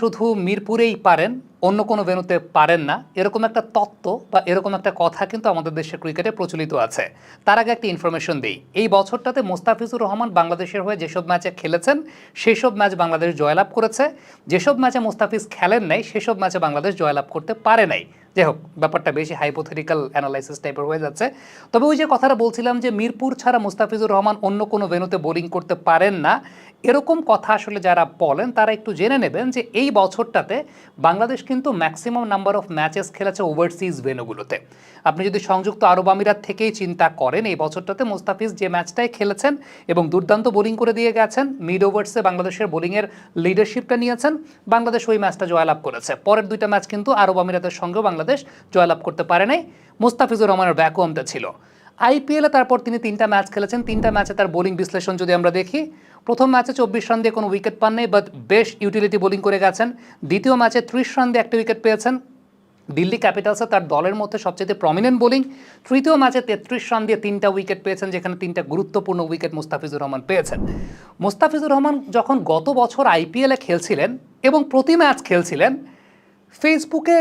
শুধু মিরপুরেই পারেন, অন্য কোনো ভেন্যুতে পারেন না। এরকম একটা তত্ত্ব বা এরকম একটা কথা কিন্তু আমাদের দেশের ক্রিকেটে প্রচলিত আছে। তার আগে একটা ইনফরমেশন দিই। এই বছরটাতে মোস্তাফিজুর রহমান বাংলাদেশের হয়ে যেসব ম্যাচে খেলেছেন, সেসব ম্যাচ বাংলাদেশ জয়লাভ করেছে। যেসব ম্যাচে মোস্তাফিজ খেলেন নাই, সেসব ম্যাচে বাংলাদেশ জয়লাভ করতে পারে নাই। যাই হোক, ব্যাপারটা বেশি হাইপোথেটিক্যাল অ্যানালাইসিস টাইপের হয়ে যাচ্ছে। তবে ওই যে কথাটা বলছিলাম যে মিরপুর ছাড়া মুস্তাফিজুর রহমান অন্য কোনো ভেন্যুতে বোলিং করতে পারেন না এরকম কথা আসলে যারা বলেন, তারা একটু জেনে নেবেন যে এই বছরটাতে বাংলাদেশ কিন্তু ম্যাক্সিমাম নাম্বার অফ ম্যাচেস খেলেছে ওভারসিজ ভেন্যুগুলোতে আপনি যদি সংযুক্ত আরব আমিরাত থেকেই চিন্তা করেন, এই বছরটাতে মুস্তাফিজ যে ম্যাচটাই খেলেছেন এবং দুর্দান্ত বোলিং করে দিয়ে গেছেন মিড ওভার্সে বাংলাদেশের বোলিংয়ের লিডারশিপটা নিয়েছেন, বাংলাদেশ ওই ম্যাচটা জয়লাভ করেছে। পরের দুইটা ম্যাচ কিন্তু আরব আমিরাতের সঙ্গেও বাংলাদেশ জয়লাভ করতে পারে নাই। মুস্তাফিজুর রহমানের ভ্যাকুয়ামটা ছিল। আইপিএলে তারপর তিনি তিনটা ম্যাচ খেলেছেন। তিনটা ম্যাচে তার বোলিং বিশ্লেষণ যদি আমরা দেখি, প্রথম ম্যাচে চব্বিশ রান দিয়ে কোনো উইকেট পান নেই বাট বেশ ইউটিলিটি বোলিং করে গেছেন। দ্বিতীয় ম্যাচে ত্রিশ রান দিয়ে একটা উইকেট পেয়েছেন। দিল্লি ক্যাপিটালসে তার দলের মধ্যে সবচেয়ে প্রমিনেন্ট বোলিং। তৃতীয় ম্যাচে তেত্রিশ রান দিয়ে তিনটা উইকেট পেয়েছেন, যেখানে তিনটা গুরুত্বপূর্ণ উইকেট মুস্তাফিজুর রহমান পেয়েছেন। মুস্তাফিজুর রহমান যখন গত বছর আইপিএলে খেলছিলেন এবং প্রতি ম্যাচ খেলছিলেন ফেসবুকে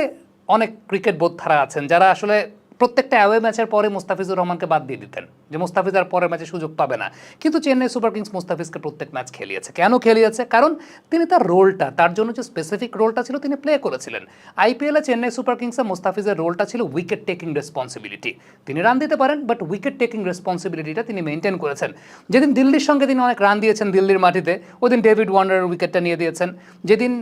অনেক ক্রিকেট বোদ্ধারা আছেন, যারা আসলে প্রত্যেকটা অ্যাওয়ে ম্যাচের পরে মুস্তাফিজুর রহমানকে বাদ দিয়ে দিতেন, যে মুস্তাফিজ আর পরের ম্যাচে সুযোগ পাবে না। কিন্তু চেন্নাই সুপার কিংস মুস্তাফিজকে প্রত্যেক ম্যাচ খেলিয়েছে। কেন খেলিয়েছে? কারণ তিনি তার রোলটা তার জন্য যে স্পেসিফিক রোলটা ছিল তিনি প্লে করেছিলেন। আইপিএলে চেন্নাই সুপার কিংসে মুস্তাফিজের রোলটা ছিল উইকেট টেকিং রেসপন্সিবিলিটি তিনি রান দিতে পারেন বাট উইকেট টেকিং রেসপন্সিবিলিটিটা তিনি মেনটেন করেছেন। যেদিন দিল্লির সঙ্গে তিনি অনেক রান দিয়েছেন দিল্লির মাটিতে, ওদিন ডেভিড ওয়ান্ডারের উইকেটটা নিয়ে দিয়েছেন। যেদিন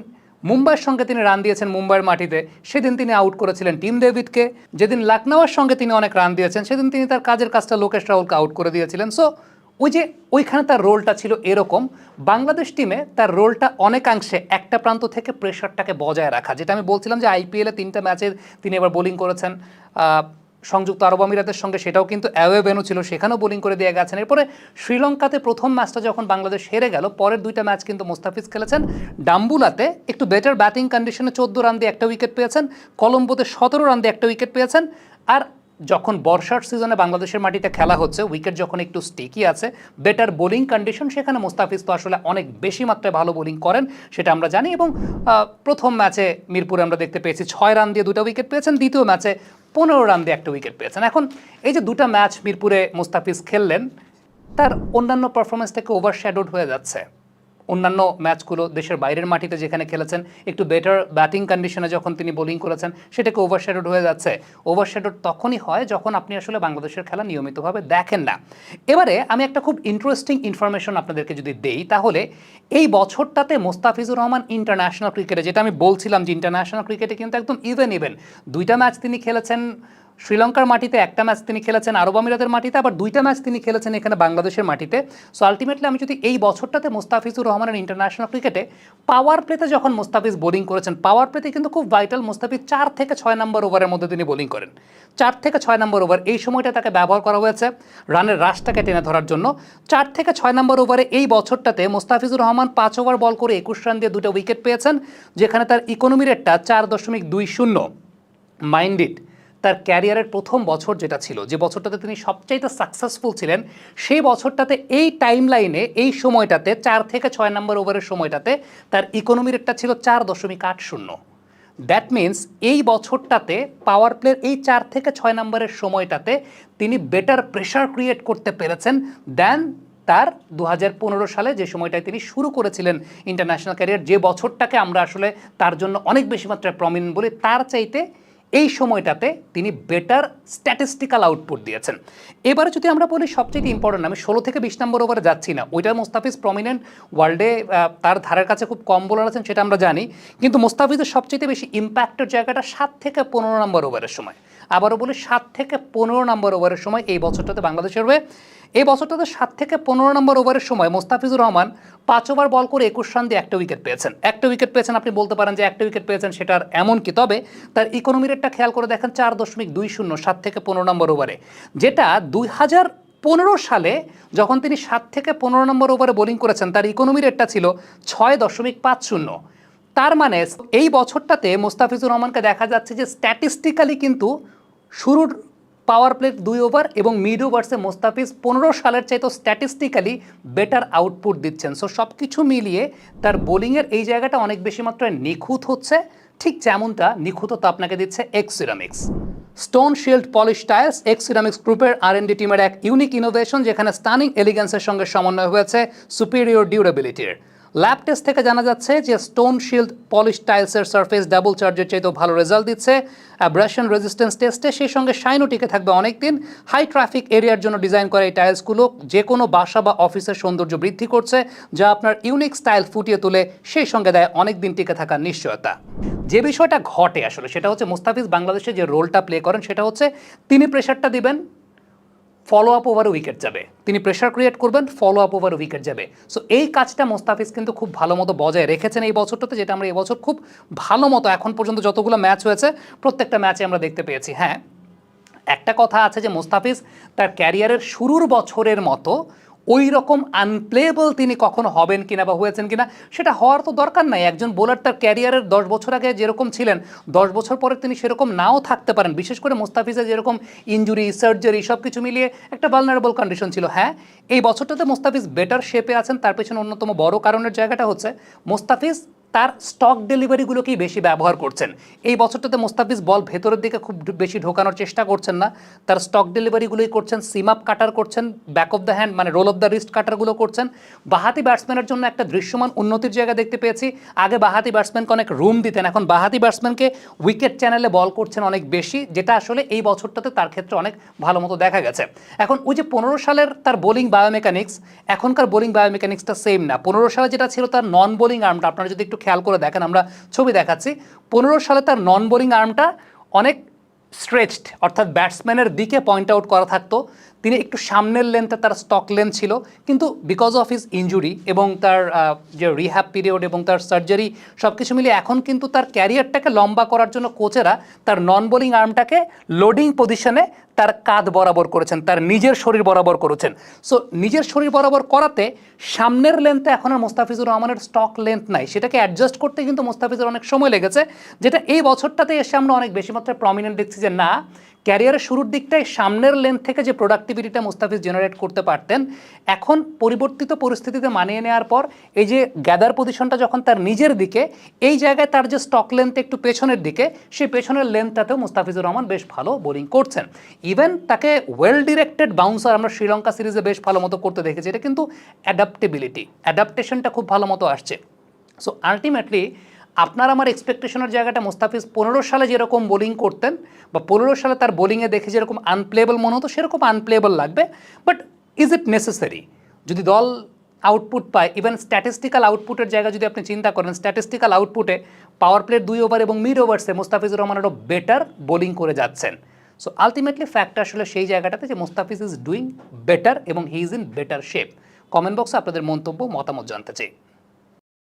মুম্বাইয়ের সঙ্গে তিনি রান দিয়েছেন মুম্বাইয়ের মাটিতে। সেদিন তিনি আউট করেছিলেন টিম ডেভিডকে যেদিন লখনৌয়ের সঙ্গে তিনি অনেক রান দিয়েছেন, সেদিন তিনি তার কাজের কাজটা লোকেশ রাহুলকে আউট করে দিয়েছিলেন। সো ওই যে ওইখানে তার রোলটা ছিল এরকম, বাংলাদেশ টিমে তার রোলটা অনেকাংশে একটা প্রান্ত থেকে প্রেশারটাকে বজায় রাখা। যেটা আমি বলছিলাম যে আইপিএলে তিনটা ম্যাচে তিনি এবার বোলিং করেছেন। সংযুক্ত আরব আমিরাতের সঙ্গে, সেটাও কিন্তু অ্যাওয়ে ভেনু ছিল, সেখানেও বোলিং করে দিয়ে গেছেন। এরপরে শ্রীলঙ্কাতে প্রথম ম্যাচটা যখন বাংলাদেশ হেরে গেল, পরের দুইটা ম্যাচ কিন্তু মোস্তাফিজ খেলেছেন। ডাম্বুলাতে একটু বেটার ব্যাটিং কন্ডিশনে চোদ্দ রান দিয়ে একটা উইকেট পেয়েছেন, কলম্বোতে সতেরো রান দিয়ে একটা উইকেট পেয়েছেন। আর যখন বর্ষার সিজনে বাংলাদেশের মাটিতে খেলা হচ্ছে উইকেট যখন একটু স্টিকি আছে বেটার বোলিং কন্ডিশন সেখানে মোস্তাফিজ তো আসলে অনেক বেশি মাত্রায় ভালো বোলিং করেন, সেটা আমরা জানি। এবং প্রথম ম্যাচে মিরপুরে আমরা দেখতে পেয়েছি, ছয় রান দিয়ে দুটো উইকেট পেয়েছেন। দ্বিতীয় ম্যাচে পনেরো রান দিয়ে একটা উইকেট পেয়েছেন। এখন এই যে দুটা ম্যাচ মিরপুরে মুস্তাফিজ খেললেন, তার অন্যান্য পারফরমেন্সটাকে ওভারশ্যাডোড হয়ে যাচ্ছে। অন্যান্য ম্যাচগুলো দেশের বাইরের মাটিতে যেখানে খেলেছেন, একটু বেটার ব্যাটিং কন্ডিশনে যখন তিনি বোলিং করেছেন, সেটাকে ওভারশ্যাডোড হয়ে যাচ্ছে। ওভারশ্যাডোড তখনই হয় যখন আপনি আসলে বাংলাদেশের খেলা নিয়মিতভাবে দেখেন না। এবারে আমি একটা খুব ইন্টারেস্টিং ইনফরমেশন আপনাদেরকে যদি দেই, তাহলে এই বছরটাতে মোস্তাফিজুর রহমান ইন্টারন্যাশনাল ক্রিকেটে যেটা আমি বলছিলাম যে ইন্টারন্যাশনাল ক্রিকেটে কিন্তু একদম ইভেন ইভেন দুইটা ম্যাচ তিনি খেলেছেন শ্রীলঙ্কার মাটিতে একটা ম্যাচ তিনি খেলেছেন, আরব আমিরাতের মাটিতে, আবার দুইটা ম্যাচ তিনি খেলেছেন এখানে বাংলাদেশের মাটিতে। সো আলটিমেটলি আমি যদি এই বছরটাতে মোস্তাফিজুর রহমানের ইন্টারন্যাশনাল ক্রিকেটে পাওয়ার প্লেতে যখন মোস্তাফিজ বোলিং করেছেন পাওয়ার প্লেতে কিন্তু খুব ভাইটাল মোস্তাফিজ চার থেকে ছয় নম্বর ওভারের মধ্যে তিনি বোলিং করেন। চার থেকে ছয় নম্বর ওভার এই সময়টা তাকে ব্যবহার করা হয়েছে রানের রাশটাকে টেনে ধরার জন্য। চার থেকে ছয় নম্বর ওভারে এই বছরটাতে মোস্তাফিজুর রহমান পাঁচ ওভার বল করে একুশ রান দিয়ে দুটো উইকেট পেয়েছেন, যেখানে তার ইকোনমি রেটটা চার দশমিক দুই শূন্য। মাইন্ডিড তার ক্যারিয়ারের প্রথম বছর যেটা ছিল, যে বছরটাতে তিনি সবচাইতে সাকসেসফুল ছিলেন, সেই বছরটাতে এই টাইম লাইনে এই সময়টাতে, চার থেকে ছয় নম্বর ওভারের সময়টাতে তার ইকোনমি রেটটা ছিল চার দশমিক আট শূন্য। দ্যাট মিন্স এই বছরটাতে পাওয়ার প্লের এই চার থেকে ছয় নম্বরের সময়টাতে তিনি বেটার প্রেশার ক্রিয়েট করতে পেরেছেন দেন তার দু হাজার পনেরো সালে যে সময়টায় তিনি শুরু করেছিলেন ইন্টারন্যাশনাল ক্যারিয়ার যে বছরটাকে আমরা আসলে তার জন্য অনেক বেশি মাত্রায় প্রমিনেন্ট বলি, তার চাইতে এই সময়টাতে তিনি বেটার স্ট্যাটিস্টিক্যাল আউটপুট দিয়েছেন। এবারে যদি আমরা বলি সবচেয়ে ইম্পর্টেন্ট আমি ষোলো থেকে বিশ নম্বর ওভারে যাচ্ছি না। ওইটা মোস্তাফিজ প্রমিনেন্ট ওয়ার্ল্ডে তার ধারের কাছে খুব কম বোলার আছেন, সেটা আমরা জানি। কিন্তু মোস্তাফিজের সবচেয়ে বেশি ইম্প্যাক্টের জায়গাটা সাত থেকে পনেরো নম্বর ওভারের সময়। আবারও বলি, সাত থেকে পনেরো নম্বর ওভারের সময় এই বছরটাতে বাংলাদেশের হয়ে এই বছরটাতে সাত থেকে পনেরো নম্বর ওভারের সময় মোস্তাফিজুর রহমান পাঁচ ওভার বল করে একুশ রান দিয়ে একটা উইকেট পেয়েছেন। একটা উইকেট পেয়েছেন, আপনি বলতে পারেন যে একটা উইকেট পেয়েছেন সেটার এমন কি? তবে তার ইকোনমি রেটটা খেয়াল করে দেখেন, চার দশমিক দুই শূন্য, সাত থেকে পনেরো নম্বর ওভারে। যেটা দুই হাজার পনেরো সালে যখন তিনি সাত থেকে পনেরো নম্বর ওভারে বোলিং করেছেন, তার ইকোনমি রেটটা ছিল ছয় দশমিক পাঁচ শূন্য। তার মানে এই বছরটাতে মোস্তাফিজুর রহমানকে দেখা যাচ্ছে যে স্ট্যাটিস্টিক্যালি কিন্তু শুরুর পাওয়ার প্লেট দুই ওভার এবং মিড ওভার্সে মোস্তাফিজ পনেরো সালের চাইতে স্ট্যাটিস্টিক্যালি বেটার আউটপুট দিচ্ছেন। সো সব কিছু মিলিয়ে তার বোলিংয়ের এই জায়গাটা অনেক বেশি মাত্রায় নিখুঁত হচ্ছে। ঠিক যেমনটা নিখুঁততা আপনাকে দিচ্ছে X ceramics stone shield polish tiles X ceramics গ্রুপের আর এন ডি টিমের এক ইউনিক ইনোভেশন যেখানে স্টানিং এলিগেন্সের সঙ্গে সমন্বয় হয়েছে সুপিরিয়র ডিউরেবিলিটির ল্যাব টেস্ট থেকে জানা যাচ্ছে যে স্টোন শিল্ড পলিশ টাইলসের সারফেস ডাবল চার্জের চাইতেও ভালো রেজাল্ট দিচ্ছে। অ্যাব্রাশন রেজিস্ট্যান্স টেস্টে সেই সঙ্গে শাইনও টিকে থাকবে অনেক দিন হাই ট্রাফিক এরিয়ার জন্য ডিজাইন করা এই টাইলসগুলো যে কোনো বাসা বা অফিসের সৌন্দর্য বৃদ্ধি করছে, যা আপনার ইউনিক স্টাইল ফুটিয়ে তুলে, সেই সঙ্গে দেয় অনেক দিন টিকে থাকার নিশ্চয়তা। যে বিষয়টা ঘটে আসলে, সেটা হচ্ছে মুস্তাফিজ বাংলাদেশে যে রোলটা প্লে করেন, সেটা হচ্ছে তিনি প্রেশারটা দিবেন ফলো আপ ওভার উইকেট যাবে। তিনি প্রেশার ক্রিয়েট করবেন ফলো আপ ওভার উইকেট যাবে। সো এই কাজটা মোস্তাফিজ কিন্তু খুব ভালো মতো বজায় রেখেছেন এই বছরটাতে, যেটা আমরা এবছর বছর খুব ভালো মতো এখন পর্যন্ত যতগুলো ম্যাচ হয়েছে, প্রত্যেকটা ম্যাচে আমরা দেখতে পেয়েছি। হ্যাঁ একটা কথা আছে যে মোস্তাফিজ তার ক্যারিয়ারের শুরুর বছরের মতো ওই রকম আনপ্লেয়েবল তিনি কখনো হবেন কিনা বা হয়েছেন কিনা, সেটা হওয়ার তো দরকার নাই। একজন বোলার তার ক্যারিয়ারের দশ বছর আগে যেরকম ছিলেন, দশ বছর পরে তিনি সেরকম নাও থাকতে পারেন। বিশেষ করে মোস্তাফিজের যেরকম ইঞ্জুরি সার্জারি সব কিছু মিলিয়ে একটা ভালনারেবল কন্ডিশন ছিল। হ্যাঁ এই বছরটাতে মোস্তাফিজ বেটার শেপে আছেন, তার পেছনে অন্যতম বড় কারণের জায়গাটা হচ্ছে মোস্তাফিজ তার স্টক ডেলিভারিগুলোকেই বেশি ব্যবহার করছেন। এই বছরটাতে মোস্তাফিজ বল ভেতরের দিকে খুব বেশি ঢোকানোর চেষ্টা করছেন না। তার স্টক ডেলিভারিগুলোই করছেন সিম আপ কাটার করছেন ব্যাক অফ দ্য হ্যান্ড মানে রোল অফ দ্য রিস্ট কাটারগুলো করছেন। বাহাতি ব্যাটসম্যানের জন্য একটা দৃশ্যমান উন্নতির জায়গা দেখতে পেয়েছি। আগে বাহাতি ব্যাটসম্যানকে অনেক রুম দিতেন, এখন বাহাতি ব্যাটসম্যানকে উইকেট চ্যানেলে বল করছেন অনেক বেশি, যেটা আসলে এই বছরটাতে তার ক্ষেত্রে অনেক ভালো মতো দেখা গেছে। এখন ওই যে পনেরো সালের তার বোলিং বায়োমেকানিক্স এখনকার বোলিং বায়োমেকানিক্সটা সেম না। পনেরো সালে যেটা ছিল তার নন বোলিং আর্মটা আপনারা যদি একটু খেয়াল করে দেখেন, আমরা ছবি দেখাচ্ছি। পনেরো সালে তার নন বোলিং আর্মটা অনেক স্ট্রেচড অর্থাৎ ব্যাটসম্যানের দিকে পয়েন্ট আউট করা থাকতো। তিনি একটু সামনের লেন্থে তার স্টক লেন্থ ছিল, কিন্তু বিকজ অফ হিজ ইঞ্জুরি এবং তার যে রিহ্যাব পিরিয়ড এবং তার সার্জারি সব কিছু মিলিয়ে এখন কিন্তু তার ক্যারিয়ারটাকে লম্বা করার জন্য কোচেরা তার নন বোলিং আর্মটাকে লোডিং পজিশনে তার কাঁধ বরাবর করেছেন, তার নিজের শরীর বরাবর করেছেন। সো নিজের শরীর বরাবর করাতে সামনের লেন্থে এখন আর মোস্তাফিজুর রহমানের স্টক লেন্থ নাই। সেটাকে অ্যাডজাস্ট করতে কিন্তু মোস্তাফিজুর অনেক সময় লেগেছে, যেটা এই বছরটাতে এসে আমরা অনেক বেশি মাত্রায় প্রমিনেন্ট দেখছি যে না ক্যারিয়ারের শুরুর দিকটায় সামনের লেন্থ থেকে যে প্রোডাক্টিভিটিটা মুস্তাফিজ জেনারেট করতে পারতেন, এখন পরিবর্তিত পরিস্থিতিতে মানিয়ে নেওয়ার পর এই যে গ্যাদার পজিশনটা যখন তার নিজের দিকে, এই জায়গায় তার যে স্টক লেন্থ একটু পেছনের দিকে, সেই পেছনের লেন্থটাতেও মুস্তাফিজুর রহমান বেশ ভালো বোলিং করছেন। ইভেন তাকে ওয়েল ডিরেক্টেড বাউন্সার আমরা শ্রীলঙ্কা সিরিজে বেশ ভালো মতো করতে দেখেছি, এটা কিন্তু অ্যাডাপ্টেবিলিটি অ্যাডাপ্টেশনটা খুব ভালো মতো আসছে। সো আলটিমেটলি আপনার আমার এক্সপেকটেশনের জায়গাটা মোস্তাফিজ পনেরো সালে যেরকম বোলিং করতেন বা পনেরো সালে তার বোলিংয়ে দেখে যেরকম আনপ্লেয়েবল মনে হতো, সেরকম আনপ্লেয়েবল লাগবে। বাট ইজ ইট নেসেসারি যদি দল আউটপুট পায় ইভেন স্ট্যাটিস্টিক্যাল আউটপুটের জায়গা যদি আপনি চিন্তা করেন স্ট্যাটিস্টিক্যাল আউটপুটে পাওয়ার প্লেট দুই ওভার এবং মিড ওভার্সে মুস্তাফিজুর রহমান আরও বেটার বোলিং করে যাচ্ছেন। সো আলটিমেটলি ফ্যাক্ট আসলে সেই জায়গাটাতে যে মুস্তাফিজ ইজ ডুইং বেটার এবং he is in better shape comment বক্সে আপনাদের মন্তব্য, মতামত জানতে চাই।